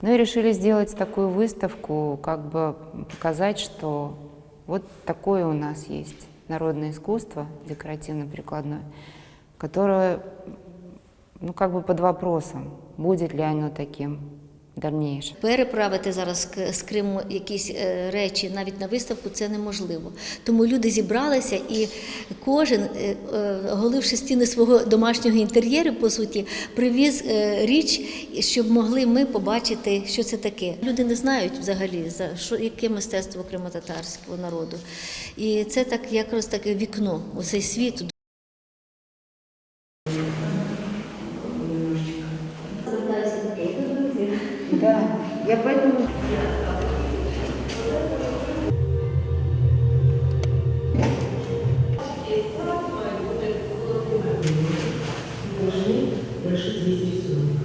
Ну и решили сделать такую выставку, как бы показать, что вот такое у нас есть народное искусство декоративно-прикладное, которое, ну как бы под вопросом, будет ли оно таким дальнейшем. Переправити зараз з Криму якісь е, речі навіть на виставку це неможливо. Тому люди зібралися і кожен, е, е, оголивши стіни свого домашнього інтер'єру, по суті, привіз річ, щоб могли ми побачити, що це таке. Люди не знають взагалі за що яке мистецтво кримського народу. І це так якраз таке вікно у цей світ. Я поэтому... Решить здесь рисунок.